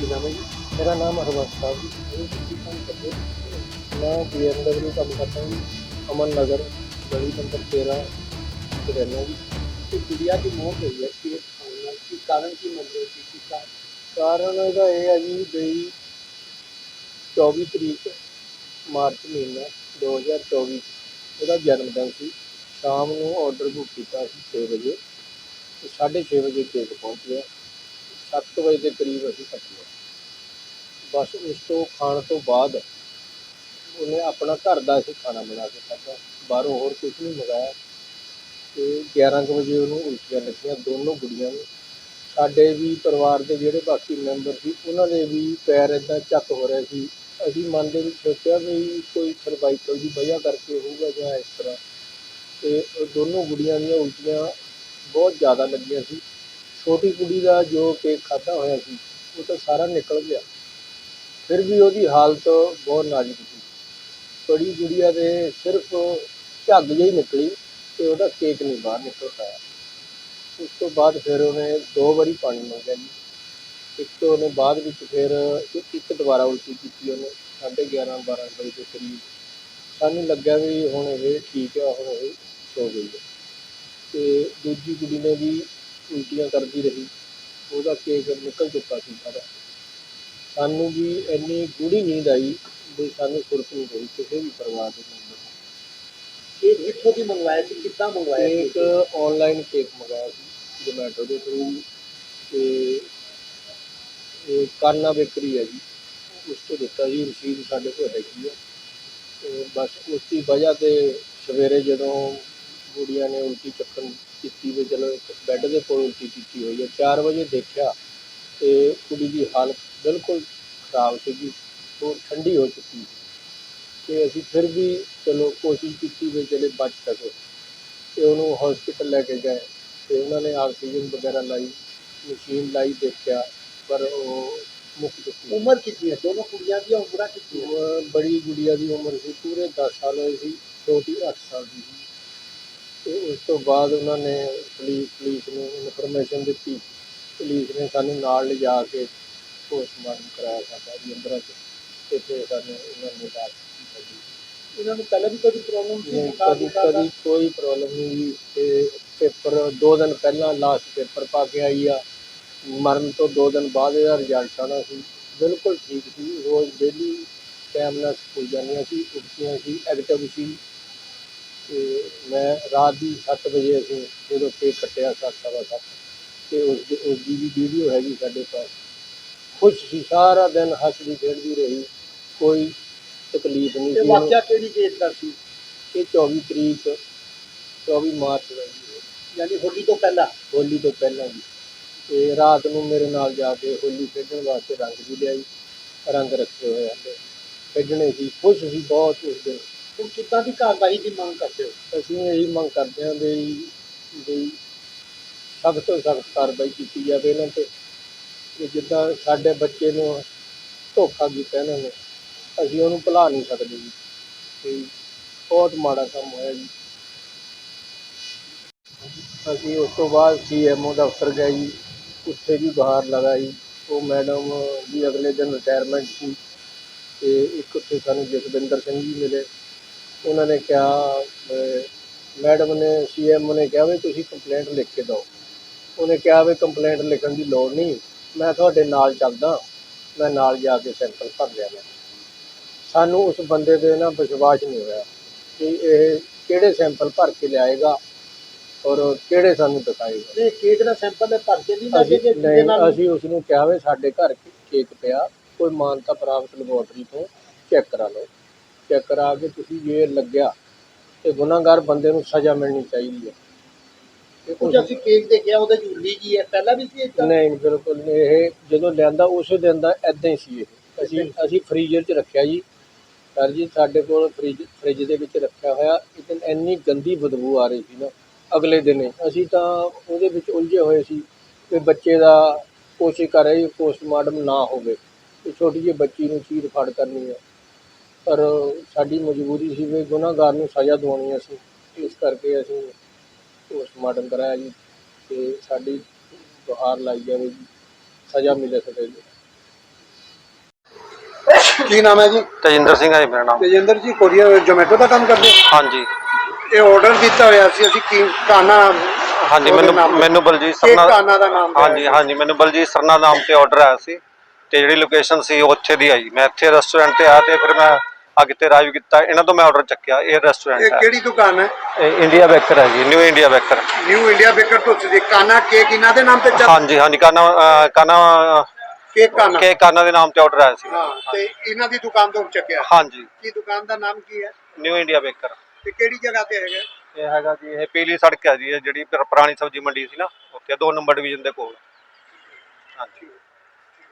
ਕੀ ਨਾਮ ਹੈ ਜੀ। ਮੇਰਾ ਨਾਮ ਹਰਬੰਸ ਸਾਹਿਬ ਜੀ। ਇਹ ਤੁਸੀਂ ਕੰਮ ਕਰਦੇ ਹੋ? ਮੈਂ ਬੀਐਮਡਬਲਯੂ ਕੰਮ ਕਰਦਾ ਜੀ, ਅਮਨ ਨਗਰ, ਗਲੀ ਨੰਬਰ 13 ਤੇ ਰਹਿੰਦਾ ਜੀ। ਕਿ ਗੁੜੀਆ ਦੀ ਮੌਤ ਹੋਈ ਹੈ, ਕਿ ਕੀ ਕਾਰਨ ਕੀ ਮੰਨਦੇ ਹੋ ਕਿ ਕਾਰਨ? ਕਾਰਨ ਇਹਦਾ ਇਹ ਹੈ ਜੀ ਬਈ 24 ਤਰੀਕ ਮਾਰਚ ਮਹੀਨਾ 2024 ਉਹਦਾ ਜਨਮ ਦਿਨ ਸੀ। ਸ਼ਾਮ ਨੂੰ ਆਰਡਰ ਬੁੱਕ ਕੀਤਾ ਸੀ 6 ਵਜੇ। ਤੇ 6:30 ਵਜੇ ਕੇਕ ਪਹੁੰਚ ਗਿਆ 7 ਵਜੇ ਦੇ ਕਰੀਬ ਅਸੀਂ ਕੱਟਿਆ ਬਸ ਉਸ ਤੋਂ ਖਾਣ ਤੋਂ ਬਾਅਦ ਉਹਨੇ ਆਪਣਾ ਘਰ ਦਾ ਅਸੀਂ ਖਾਣਾ ਬਣਾ ਕੇ ਖਾਧਾ। ਬਾਹਰੋਂ ਹੋਰ ਕੁਝ ਨਹੀਂ ਮੰਗਾਇਆ। ਤੇ 11 ਕੁ ਵਜੇ ਉਹਨੂੰ ਉਲਟੀਆਂ ਲੱਗੀਆਂ। ਦੋਨੋਂ ਗੁੜੀਆਂ ਨੂੰ ਸਾਡੇ ਵੀ ਪਰਿਵਾਰ ਦੇ ਜਿਹੜੇ ਬਾਕੀ ਮੈਂਬਰ ਸੀ, ਉਹਨਾਂ ਦੇ ਵੀ ਪੈਰ ਇਦਾਂ ਚੱਕ ਹੋ ਰਹੇ ਸੀ। ਅਸੀਂ ਮਨ ਦੇ ਵਿੱਚ ਸੋਚਿਆ ਵੀ ਕੋਈ ਸਰਵਾਈਕਲ ਦੀ ਵਜ੍ਹਾ ਕਰਕੇ ਹੋਊਗਾ ਜਾਂ ਇਸ ਤਰ੍ਹਾਂ। ਤੇ ਦੋਨੋਂ ਗੁੜੀਆਂ ਦੀਆਂ ਉਲਟੀਆਂ ਬਹੁਤ ਜ਼ਿਆਦਾ ਲੱਗੀਆਂ ਸੀ। ਛੋਟੀ ਕੁੜੀ ਦਾ ਜੋ ਕੇਕ ਖਾਧਾ ਹੋਇਆ ਸੀ, ਉਹ ਤਾਂ ਸਾਰਾ ਨਿਕਲ ਗਿਆ। ਫਿਰ ਵੀ ਉਹਦੀ ਹਾਲਤ ਬਹੁਤ ਨਾਜ਼ੁਕ ਸੀ। ਬੜੀ ਗੁੜੀਆ ਦੇ ਸਿਰਫ ਝੱਗ ਜਿਹੀ ਨਿਕਲੀ ਤੇ ਉਹਦਾ ਕੇਕ ਨਹੀਂ ਬਾਹਰ ਨਿਕਲ ਪਾਇਆ। ਉਸ ਤੋਂ ਬਾਅਦ ਫਿਰ ਉਹਨੇ ਦੋ ਵਾਰੀ ਪਾਣੀ ਮੰਗਿਆ ਜੀ। ਇੱਕ ਤੋਂ ਉਹਨੇ ਬਾਅਦ ਵਿੱਚ ਫਿਰ ਇੱਕ ਇੱਕ ਦੁਬਾਰਾ ਉਲਟੀ ਕੀਤੀ ਉਹਨੇ, ਸਾਢੇ 11 12 ਵਜੇ ਦੇ ਕਰੀਬ। ਸਾਨੂੰ ਲੱਗਿਆ ਵੀ ਹੁਣ ਇਹ ਠੀਕ ਆ, ਹੁਣ ਇਹ ਸੋ ਗਈ ਹੈ। ਤੇ ਦੂਜੀ ਕੁੜੀ ਨੇ ਵੀ ਉਲਟੀਆਂ ਕਰਦੀ ਰਹੀ ਉਹਦਾ ਕੇਕ ਨਿਕਲ ਚੁੱਕਾ ਸੀ ਸਾਰਾ। ਸਾਨੂੰ ਵੀ ਇੰਨੀ ਗੂੜੀ ਨੀਂਦ ਆਈ ਵੀ ਸਾਨੂੰ ਸੁਰਤ ਨਹੀਂ ਹੋਈ ਕਿਸੇ ਵੀ ਪਰਿਵਾਰ ਦੇ ਮੈਂਬਰ ਨੂੰ। ਇਹ ਕਿੱਥੋਂ ਦੀ ਮੰਗਵਾਇਆ ਸੀ ਕਿੱਦਾਂ ਮੰਗਵਾਇਆ ਸੀ? ਇੱਕ ਆਨਲਾਈਨ ਕੇਕ ਮੰਗਾਇਆ ਸੀ ਜੋਮੈਟੋ ਦੇ ਥਰੂ ਤੇ ਇਹ ਕਾਨਾ ਬੇਕਰੀ ਹੈ ਜੀ ਉਸ ਤੋਂ ਦਿੱਤਾ ਜੀ ਰਸੀਦ ਸਾਡੇ ਕੋਲ ਹੈਗੀ ਆ। ਤੇ ਬਸ ਉਸ ਦੀ ਵਜ੍ਹਾ ਤੇ ਸਵੇਰੇ ਜਦੋਂ ਗੁੜੀਆਂ ਨੇ ਉਲਟੀ ਚੱਕਣ ਕੀਤੀ ਵੀ ਚਲੋ ਇੱਕ ਬੈੱਡ ਦੇ ਕੋਲ ਉਲਟੀ ਕੀਤੀ ਹੋਈ ਹੈ। 4 ਵਜੇ ਦੇਖਿਆ ਤੇ ਕੁੜੀ ਦੀ ਹਾਲਤ ਬਿਲਕੁਲ ਖਰਾਬ ਸੀਗੀ ਉਹ ਠੰਡੀ ਹੋ ਚੁੱਕੀ ਸੀ। ਤੇ ਅਸੀਂ ਫਿਰ ਵੀ ਚਲੋ ਕੋਸ਼ਿਸ਼ ਕੀਤੀ ਵੀ ਚਲੇ ਬਚ ਸਕੇ। ਤੇ ਉਹਨੂੰ ਹਸਪੀਟਲ ਲੈ ਕੇ ਗਏ। ਤੇ ਉਹਨਾਂ ਨੇ ਆਕਸੀਜਨ ਵਗੈਰਾ ਲਾਈ ਮਸ਼ੀਨ ਲਾਈ ਦੇਖਿਆ ਪਰ ਉਹ ਮੁੱਕ ਚੁੱਕੀ। ਉਮਰ ਕਿੰਨੀ ਹੈ? ਦੋਨੋਂ ਕੁੜੀਆਂ ਦੀਆਂ ਉਮਰਾਂ ਕਿੰਨੀ ਹੈ ਬੜੀ ਗੁੜੀਆ ਦੀ ਉਮਰ ਸੀ ਪੂਰੇ 10 ਸਾਲ ਹੋਏ ਸੀ ਛੋਟੀ 8 ਸਾਲ ਦੀ ਸੀ। ਤੇ ਉਸ ਤੋਂ ਬਾਅਦ ਉਹਨਾਂ ਨੇ ਪੁਲਿਸ ਪੁਲਿਸ ਨੂੰ ਇਨਫੋਰਮੇਸ਼ਨ ਦਿੱਤੀ। ਪੁਲਿਸ ਨੇ ਸਾਨੂੰ ਨਾਲ ਲਿਜਾ ਕੇ ਪੋਸਟਮਾਰਟਮ ਕਰਾਇਆ ਸਾਡਾ ਜੀ ਅੰਦਰਾਂ 'ਚ। ਫਿਰ ਸਾਨੂੰ ਉਹਨਾਂ ਨੇ ਬਾਤ ਕੀਤੀ। ਇਹਨਾਂ ਨੂੰ ਪਹਿਲਾਂ ਵੀ ਕੋਈ ਪ੍ਰੋਬਲਮ ਸੀ? ਕਦੀ? ਕਦੀ ਕੋਈ ਪ੍ਰੋਬਲਮ ਨਹੀਂ ਜੀ। ਤੇ ਪੇਪਰ ਦੋ ਦਿਨ ਪਹਿਲਾਂ ਲਾਸਟ ਪੇਪਰ ਪਾ ਕੇ ਆਈ ਆ। ਮਰਨ ਤੋਂ ਦੋ ਦਿਨ ਬਾਅਦ ਇਹਦਾ ਰਿਜ਼ਲਟ ਆਉਣਾ ਸੀ। ਬਿਲਕੁਲ ਠੀਕ ਸੀ। ਰੋਜ਼ ਡੇਲੀ ਟਾਈਮ ਨਾਲ ਸਕੂਲ ਜਾਂਦੀਆਂ ਸੀ ਉੱਠਦੀਆਂ ਸੀ ਐਕਟਿਵ ਸੀ। ਤੇ ਮੈਂ ਰਾਤ ਦੀ 7 ਵਜੇ ਅਸੀਂ ਜਦੋਂ ਕੇਕ ਕੱਟਿਆ ਸੱਤ ਸਵਾ ਸੱਤ ਤੇ ਉਸ ਦੀ ਉਸ ਦੀ ਵੀ ਵੀਡੀਓ ਹੈਗੀ ਸਾਡੇ ਪਾਸ। ਖੁਸ਼ ਸੀ ਸਾਰਾ ਦਿਨ ਹੱਸਦੀ ਖੇਡਦੀ ਰਹੀ ਕੋਈ ਤਕਲੀਫ ਨਹੀਂ ਸੀ। ਵਾਕਿਆ ਕਿਹੜੀ ਡੇਟ ਦਾ ਸੀ? ਇਹ 24 ਤਰੀਕ 24 ਮਾਰਚ ਦਾ ਜੀ। ਯਾਨੀ ਹੋਲੀ ਤੋਂ ਪਹਿਲਾਂ? ਹੋਲੀ ਤੋਂ ਪਹਿਲਾਂ ਜੀ। ਤੇ ਰਾਤ ਨੂੰ ਮੇਰੇ ਨਾਲ ਜਾ ਕੇ ਹੋਲੀ ਖੇਡਣ ਵਾਸਤੇ ਰੰਗ ਵੀ ਲਿਆਈ ਰੰਗ ਰੱਖੇ ਹੋਏ ਹਨ ਖੇਡਣੇ ਸੀ ਖੁਸ਼ ਸੀ ਬਹੁਤ ਉਸ ਦਿਨ। ਹੁਣ ਕਿੱਦਾਂ ਦੀ ਕਾਰਵਾਈ ਦੀ ਮੰਗ ਕਰਦੇ ਹੋ? ਅਸੀਂ ਇਹੀ ਮੰਗ ਕਰਦੇ ਹਾਂ ਵੀ ਵੀ ਸਖਤ ਤੋਂ ਸਖਤ ਕਾਰਵਾਈ ਕੀਤੀ ਜਾਵੇ ਇਹਨਾਂ ਤੇ। ਕਿ ਜਿੱਦਾਂ ਸਾਡੇ ਬੱਚੇ ਨੂੰ ਧੋਖਾ ਕੀਤਾ ਇਹਨਾਂ ਨੇ, ਅਸੀਂ ਉਹਨੂੰ ਭੁਲਾ ਨਹੀਂ ਸਕਦੇ ਜੀ। ਤੇ ਬਹੁਤ ਮਾੜਾ ਕੰਮ ਹੋਇਆ ਜੀ। ਅਸੀਂ ਉਸ ਤੋਂ ਬਾਅਦ ਸੀਐਮਓ ਦਫ਼ਤਰ ਗਏ ਜੀ, ਉੱਥੇ ਵੀ ਬਾਹਰ ਲਗਾਈ ਉਹ ਮੈਡਮ ਦੀ ਅਗਲੇ ਦਿਨ ਰਿਟਾਇਰਮੈਂਟ ਸੀ ਤੇ ਇੱਕ ਉੱਥੇ ਸਾਨੂੰ ਜਸਵਿੰਦਰ ਸਿੰਘ ਜੀ ਮਿਲੇ। ਉਹਨਾਂ ਨੇ ਕਿਹਾ ਮੈਡਮ ਨੇ ਸੀਐਮ ਨੇ ਕਿਹਾ ਵੀ ਤੁਸੀਂ ਕੰਪਲੇਂਟ ਲਿਖ ਕੇ ਦਿਓ। ਉਹਨੇ ਕਿਹਾ ਵੀ ਕੰਪਲੇਂਟ ਲਿਖਣ ਦੀ ਲੋੜ ਨਹੀਂ ਮੈਂ ਤੁਹਾਡੇ ਨਾਲ ਚੱਲਦਾ ਮੈਂ ਨਾਲ ਜਾ ਕੇ ਸੈਂਪਲ ਭਰ ਲਿਆ ਮੈਂ ਸਾਨੂੰ ਉਸ ਬੰਦੇ ਤੇ ਨਾ ਵਿਸ਼ਵਾਸ ਨਹੀਂ ਹੋਇਆ ਕਿ ਇਹ ਕਿਹੜੇ ਸੈਂਪਲ ਭਰ ਕੇ ਲਿਆਏਗਾ ਔਰ ਕਿਹੜੇ ਸਾਨੂੰ ਦਿਖਾਏਗਾ। ਇਹ ਕੇਕ ਦਾ ਸੈਂਪਲ ਹੈ ਭਰ ਕੇ ਨਹੀਂ ਲੈ ਕੇ ਨਹੀਂ ਨਾਲ ਅਸੀਂ ਉਸ ਨੂੰ ਕਿਹਾ ਵੀ ਸਾਡੇ ਘਰ ਕੇਕ ਪਿਆ ਕੋਈ ਮਾਨਤਾ ਪ੍ਰਾਪਤ ਲੈਬੋਰਟਰੀ ਤੋਂ ਚੈੱਕ ਕਰਾ ਲਓ। ਚੈੱਕ ਕਰਾ ਕੇ ਤੁਸੀਂ ਜੇ ਲੱਗਿਆ ਤੇ ਗੁਨਾਹਗਾਰ ਬੰਦੇ ਨੂੰ ਸਜ਼ਾ ਮਿਲਣੀ ਚਾਹੀਦੀ ਹੈ। ਤੇ ਕੁਝ ਅਸੀਂ ਕੇਕ ਦੇਖਿਆ ਉਹਦੇ ਚ ਉਰਲੀ ਜੀ ਹੈ? ਪਹਿਲਾਂ ਵੀ ਸੀ ਏਦਾਂ? ਨਹੀਂ ਬਿਲਕੁਲ ਨਹੀਂ। ਇਹ ਜਦੋਂ ਲਿਆਂਦਾ ਉਸੇ ਦਿਨ ਦਾ ਐਦਾਂ ਹੀ ਸੀ ਇਹ। ਅਸੀਂ ਅਸੀਂ ਫ੍ਰੀਜ਼ਰ 'ਚ ਰੱਖਿਆ ਜੀ। ਸਰ ਜੀ ਸਾਡੇ ਕੋਲ ਫ੍ਰਿਜ ਫ੍ਰਿਜ ਦੇ ਵਿੱਚ ਰੱਖਿਆ ਹੋਇਆ। ਇੱਕ ਇੰਨੀ ਗੰਦੀ ਬਦਬੂ ਆ ਰਹੀ ਸੀ ਨਾ ਅਗਲੇ ਦਿਨ ਅਸੀਂ ਤਾਂ ਉਹਦੇ ਵਿੱਚ ਉਲਝੇ ਹੋਏ ਸੀ ਕਿ ਬੱਚੇ ਦਾ ਕੋਸ਼ਿਸ਼ ਕਰ ਰਹੇ ਪੋਸਟਮਾਰਟਮ ਨਾ ਹੋਵੇ। ਤੇ ਛੋਟੀ ਜਿਹੀ ਬੱਚੀ ਨੂੰ ਚੀਰ ਫਾੜ ਕਰਨੀ ਹੈ। ਪਰ ਸਾਡੀ ਮਜਬੂਰੀ ਸੀ ਵੀ ਗੁਨਾਹਗਾਰ ਨੂੰ ਸਜ਼ਾ ਦਿਵਾਉਣੀ ਅਸੀਂ। ਇਸ ਕਰਕੇ ਅਸੀਂ ਪੋਸਟਮਾਰਟਮ ਕਰਾਇਆ ਜੀ ਤੇ ਸਾਡੀ ਗੁਹਾਰ ਲਾਈ ਜਾਵੇ ਜੀ। ਸਜ਼ਾ ਮਿਲੇ ਸਕੇ ਜੀ। ਕੀ ਨਾਮ ਹੈ ਜੀ? ਤੇਜਿੰਦਰ ਸਿੰਘ ਹੈ ਜੀ ਮੇਰਾ ਨਾਮ। ਤੇਜਿੰਦਰ ਜੀ ਕੋਰੀਅਰ ਜੋਮੈਟੋ ਦਾ ਕੰਮ ਕਰਦੇ ਹੋ? ਹਾਂਜੀ। ਇਹ ਆਰਡਰ ਦਿੱਤਾ ਹੋਇਆ ਸੀ ਅਸੀਂ ਕੀ ਕਾਨਾ ਹਾਂਜੀ ਉਹਦੇ ਮੈਨੂੰ ਨਾਮ- ਮੈਨੂੰ ਬਲਜੀਤ ਸਰਨਾ ਕਾਨਾ ਦਾ ਨਾਮ ਹਾਂਜੀ ਹਾਂਜੀ ਮੈਨੂੰ ਬਲਜੀਤ ਸਰਨਾ ਨਾਮ ਤੇ ਆਰਡਰ ਆਇਆ ਸੀ ਤੇ ਜਿਹੜੀ ਲੋਕੇਸ਼ਨ ਸੀ ਉਹ ਉੱਥੇ ਦੀ ਆਈ। ਮੈਂ ਇੱਥੇ ਰੈਸਟੋਰੈਂਟ ਤੇ ਆਇਆ ਤੇ ਫਿਰ ਮੈਂ ਅੱਗੇ ਤੇ ਰਾਈਵ ਕੀਤਾ ਇਹਨਾਂ ਤੋਂ ਮੈਂ ਆਰਡਰ ਚੱਕਿਆ ਇਹ ਇਹ ਰੈਸਟੋਰੈਂਟ ਹੈ। ਕਿਹੜੀ ਦੁਕਾਨ ਹੈ? ਇਹ ਇੰਡੀਆ ਬੇਕਰ ਹੈ ਜੀ new India baker new India baker ਤੋਂ ਤੁਸੀਂ ਕਾਨਾ ਕੇਕ ਇਹਨਾਂ ਦੇ ਨਾਮ ਤੇ ਚੱਲ ਹਾਂਜੀ ਹਾਂਜੀ ਕਾਨਾ ਅਹ, ਕਾਨਾ ਕੇਕ ਕਾਨਾ। ਕੇ ਕਾਨਾ ਦੇ ਨਾਮ ਤੇ ਆਰਡਰ ਆਇਆ ਸੀ। ਹਾਂ ਤੇ ਇਹਨਾਂ ਦੀ ਦੁਕਾਨ ਤੋਂ ਚੱਕਿਆ। ਹਾਂਜੀ। ਕੀ ਦੁਕਾਨ ਦਾ ਨਾਮ ਕੀ ਹੈ? ਨਿਊ ਇੰਡੀਆ ਬੇਕਰ ਤੇ ਕਿਹੜੀ ਜਗ੍ਹਾ ਤੇ ਹੈਗਾ? ਇਹ ਹੈਗਾ ਜੀ ਇਹ ਪੀਲੀ ਸੜਕ ਹੈ ਜੀ ਇਹ ਜਿਹੜੀ ਪੁਰਾਣੀ ਸਬਜ਼ੀ ਮੰਡੀ ਸੀ ਨਾ ਉੱਥੇ 2 ਨੰਬਰ ਡਿਵੀਜ਼ਨ ਦੇ ਕੋਲ। ਹਾਂਜੀ।